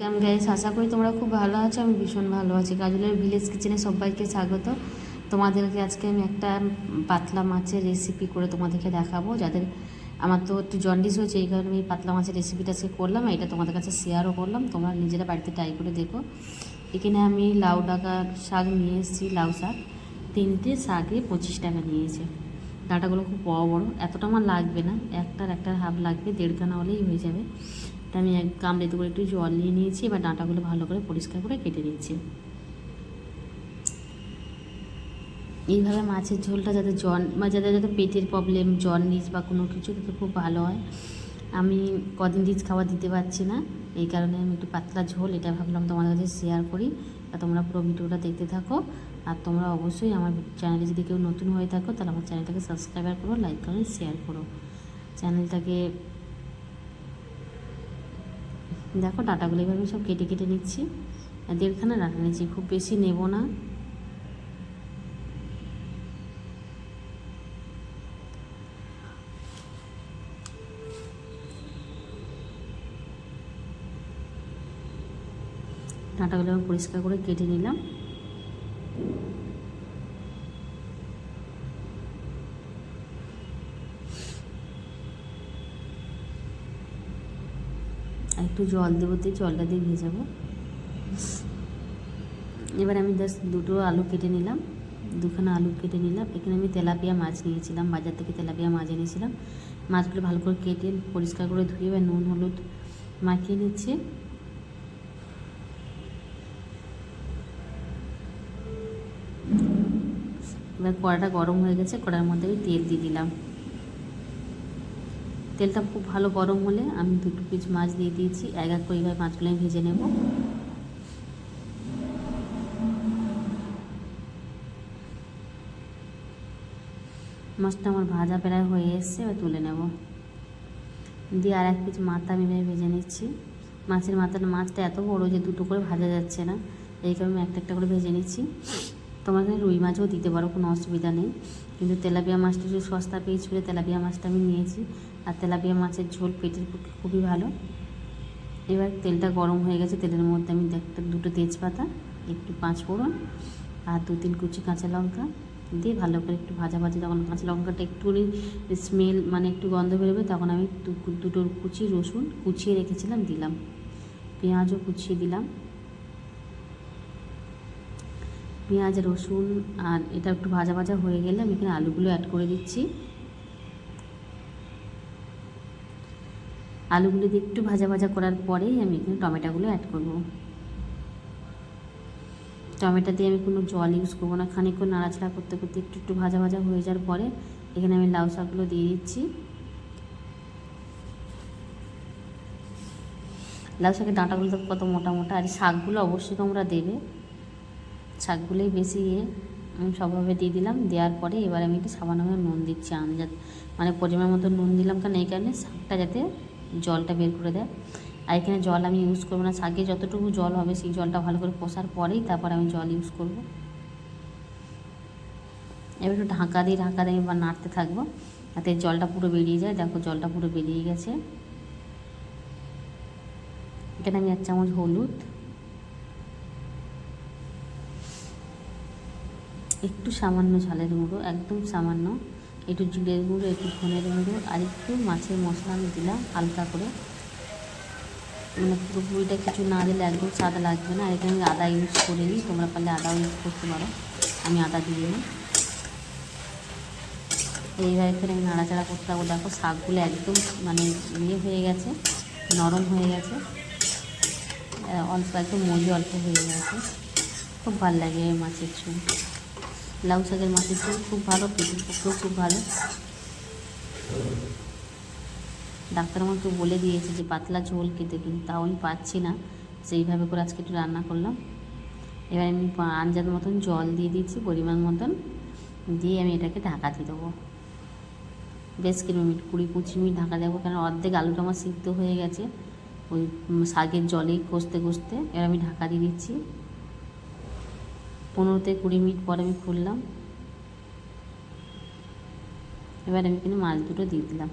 কেমন গাইস আশা করি তোমরা খুব ভালো আছো, আমি ভীষণ ভালো আছি। কাজলের ভিলেজ কিচেনে সবাইকে স্বাগত। তোমাদেরকে আজকে আমি একটা পাতলা মাছের রেসিপি করে তোমাদেরকে দেখাবো। যাদের আমার তো একটু জন্ডিস হয়েছে, এই কারণে আমি পাতলা মাছের রেসিপিটা আজকে করলাম এটা তোমাদের কাছে শেয়ারও করলাম। তোমরা নিজেরা বাড়িতে ট্রাই করে দেখো। এখানে আমি লাউ ডাকা শাক নিয়ে এসেছি, লাউ শাক। তিনটে শাকে পঁচিশ টাকা নিয়েছে। ডাঁটাগুলো খুব বড় বড়। এতটা আমার লাগবে না। একটার একটার হাফ লাগবে, দেড়খানা হলেই হয়ে যাবে। তা আমি এক গামলেতে করে একটু জল নিয়ে নিয়েছি, এবার ডাঁটাগুলো ভালো করে পরিষ্কার করে কেটে নিচ্ছি এইভাবে মাছের ঝোলটা যাতে জন, বা যাদের যাতে পেটের প্রবলেম জন্ডিস বা কোনো কিছু তাতে খুব ভালো হয়। আমি কদিন রিচ খাবার দিতে পারছি না, এই কারণে আমি একটু পাতলা ঝোল, এটা ভাবলাম তোমাদের কাছে শেয়ার করি। তা তোমরা পুরো ভিডিওটা দেখতে থাকো, আর তোমরা অবশ্যই আমার চ্যানেলে যদি কেউ নতুন হয়ে থাকো, তাহলে আমার চ্যানেলটাকে সাবস্ক্রাইবার করো লাইক করো শেয়ার করো। চ্যানেলটাকে দেখো ডাটাগুলো এভাবে সব কেটে কেটে নিচ্ছি। আর দেড়খানা ডাটা নিচ্ছি, খুব বেশি নেব না। ডাটাগুলো পরিষ্কার করে কেটে নিলাম। একটু জল দেবো দিয়ে জলটা দিয়ে ভেজাবো। এবার আমি জাস্ট দুটো আলু কেটে নিলাম। দুখানা আলু কেটে নিলাম। এখানে আমি তেলাপিয়া মাছ নিয়েছিলাম, বাজার থেকে তেলাপিয়া মাছ এনেছিলাম। মাছগুলো ভালো করে কেটে পরিষ্কার করে ধুয়ে এবার নুন, হলুদ মাখিয়ে নিচ্ছি। এবার কড়াটা গরম হয়ে গেছে, কড়ার মধ্যে আমি তেল দিয়ে দিলাম। তেলটা খুব ভালো গরম হলে আমি দুটো পিস মাছ দিয়ে দিয়েছি, এক এক করে এইভাবে মাছগুলো আমি ভেজে নেব। মাছটা আমার ভাজা প্রায় হয়ে এসছে, এবার তুলে নেব। দিয়ে আর এক পিস মাথা আমি ভেজে নিচ্ছি। মাছের মাথাটা মাছটা এত বড় যে দুটো করে ভাজা যাচ্ছে না, এই কারণে আমি একটা একটা করে ভেজে নিচ্ছি। তোমার রুই মাছও দিতে পারো, কোনো অসুবিধা নেই। কিন্তু তেলাপিয়া মাছটা যদি সস্তা পেয়েছিল তেলাপিয়া মাছটা আমি নিয়েছি। আর তেলাপিয়া মাছের ঝোল পেটের পক্ষে খুবই ভালো। এবার তেলটা গরম হয়ে গেছে, তেলের মধ্যে আমি একটা দুটো তেজপাতা, একটু পাঁচ ফোড়ন আর দু তিন কুচি কাঁচা লঙ্কা দিয়ে ভালো করে একটু ভাজা ভাজি, যখন কাঁচা লঙ্কাটা একটু স্মেল মানে একটু গন্ধ বেরোবে তখন আমি দুটো কুচি রসুন কুচিয়ে রেখেছিলাম, দিলাম। পেঁয়াজও কুচিয়ে দিলাম। পেঁয়াজ, রসুন আর এটা একটু ভাজা ভাজা হয়ে গেলে আমি এখানে আলুগুলো অ্যাড করে দিচ্ছি। আলুগুলো দিয়ে একটু ভাজা ভাজা করার পরেই আমি এখানে টমেটোগুলো অ্যাড করব। টমেটো দিয়ে আমি কোনো জল ইউজ করব না। খানিকক্ষণ নাড়াচাড়া করতে করতে একটু একটু ভাজা ভাজা হয়ে যাওয়ার পরে এখানে আমি লাউ শাকগুলো দিয়ে দিচ্ছি। লাউ শাকের ডাঁটাগুলো তো কত মোটা মোটা। আর শাকগুলো অবশ্যই তোমরা দেবে। শাকগুলোই বেশি ইয়ে আমি সবভাবে দিয়ে দিলাম। দেওয়ার পরে এবার আমি একটু সামান্য নুন দিচ্ছি আন্দাজ মানে পরিমাণ মতো নুন দিলাম কারণ এই কারণে শাকটা যাতে জলটা বের করে দেয়। আর এখানে জল আমি ইউজ করব না। শাকে যতটুকু জল হবে, সেই জলটা ভালো করে কষার পরেই তারপর আমি জল ইউজ করব। এবার একটু ঢাকা দিয়ে ঢাকা দিয়ে এবার নাড়তে থাকব। যাতে জলটা পুরো বেরিয়ে যায়। দেখো জলটা পুরো বেরিয়ে গেছে। এখানে আমি এক চামচ হলুদ। একটু সামান্য ঝালের গুঁড়ো, একদম সামান্য। একটু জিরের গুঁড়ো, একটু ধনের গুঁড়ো, আর একটু মাছের মশলা আমি দিলাম হালকা করে। মানে পুরোপুরিটা কিছু না দিলে একদম সাদা লাগবে না। এখানে আমি আদা ইউজ করে নিই তোমরা পারলে আদাও ইউজ করতে পারো। আমি আদা দিয়ে নিই এইভাবে এখানে আমি নাড়াচাড়া করতে থাকব। দেখো শাকগুলো একদম মানে ইয়ে হয়ে গেছে, নরম হয়ে গেছে। অল্প, একদম মজি অল্প হয়ে গেছে। খুব ভালো লাগে মাছের ঝোল। লাউ শাকের মাছের ঝোল খুব ভালো পেটের পক্ষেও খুব ভালো। ডাক্তার আমাকে বলে দিয়েছে যে পাতলা ঝোল খেতে, কিন্তু তাও আমি পাচ্ছি না। সেইভাবে করে আজকে একটু রান্না করলাম। এবার আমি আঞ্জাদ মতন জল দিয়ে দিচ্ছি, পরিমাণ মতন। দিয়ে আমি এটাকে ঢাকা দিয়ে দেবো। বেশ কিছু মিনিট, কুড়ি পঁচিশ মিনিট ঢাকা দেবো, কারণ অর্ধেক আলুটা আমার সিদ্ধ হয়ে গেছে। ওই শাকের জলেই কষতে কষতে এবার আমি ঢাকা দিয়ে দিচ্ছি। পনেরো থেকে কুড়ি মিনিট পর আমি খুললাম। এবার আমি এখানে মাছ দুটো দিয়ে দিলাম।